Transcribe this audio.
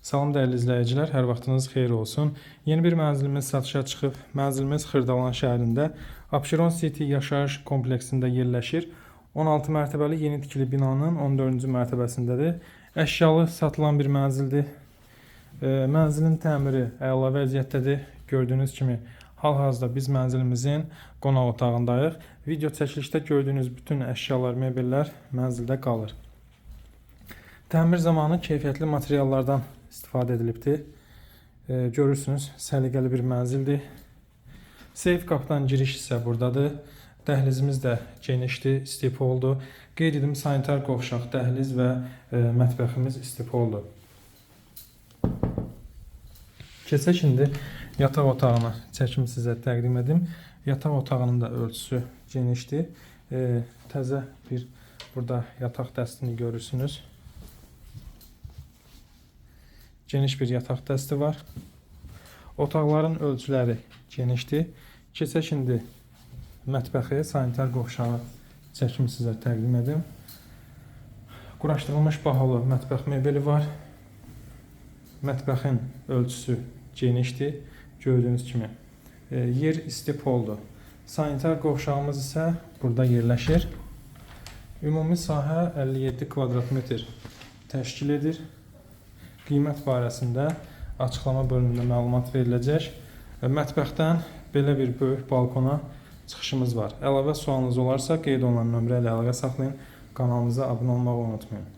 Salam dəyərli izləyicilər, hər vaxtınız xeyir olsun. Yeni bir mənzilimiz satışa çıxıb. Mənzilimiz Xırdalan şəhərində Abşeron City yaşayış kompleksində yerləşir. 16 mərtəbəli yeni tikili binanın 14-cü mərtəbəsindədir. Əşyalı satılan bir mənzildir. E, Mənzilin təmiri əla vəziyyətdədir. Gördüyünüz kimi hal-hazırda biz mənzilimizin qonaq otağındayıq. Video çəkilişdə gördüyünüz bütün əşyalar, mebellər mənzildə qalır. Təmir zamanı keyfiyyətli materiallardan istifadə edilibdir. E, görürsünüz, səliqəli bir mənzildir. Seyf qapıdan giriş isə burdadır. Dəhlizimiz də genişdir, istipoldur. Qeyd edim sanitar qovşaq, dəhliz və e, mətbəximiz istipoldur. Keçək indi yataq otağına çəkim sizə təqdim edim. Yataq otağının da ölçüsü genişdir. E, təzə bir burada yataq dəstini görürsünüz. Geniş bir yataq dəsti var. Otaqların ölçüləri genişdir. Keçək indi mətbəxi, sanitar qovşağı çəkim sizə təqdim edim. Quraşdırılmış bahalı mətbəx mebeli var. Mətbəxin ölçüsü genişdir. Gördüyünüz kimi. E, yer istipoldur. Sanitar qovşağımız isə burada yerləşir. Ümumi sahə 57 kvadrat metr təşkil edir. Qiymət barəsində açıqlama bölümündə məlumat veriləcək. Mətbəxdən belə bir böyük balkona çıxışımız var. Əlavə sualınız olarsa qeyd olunan nömrə ilə əlaqə saxlayın. Kanalımıza abunə olmağı unutmayın.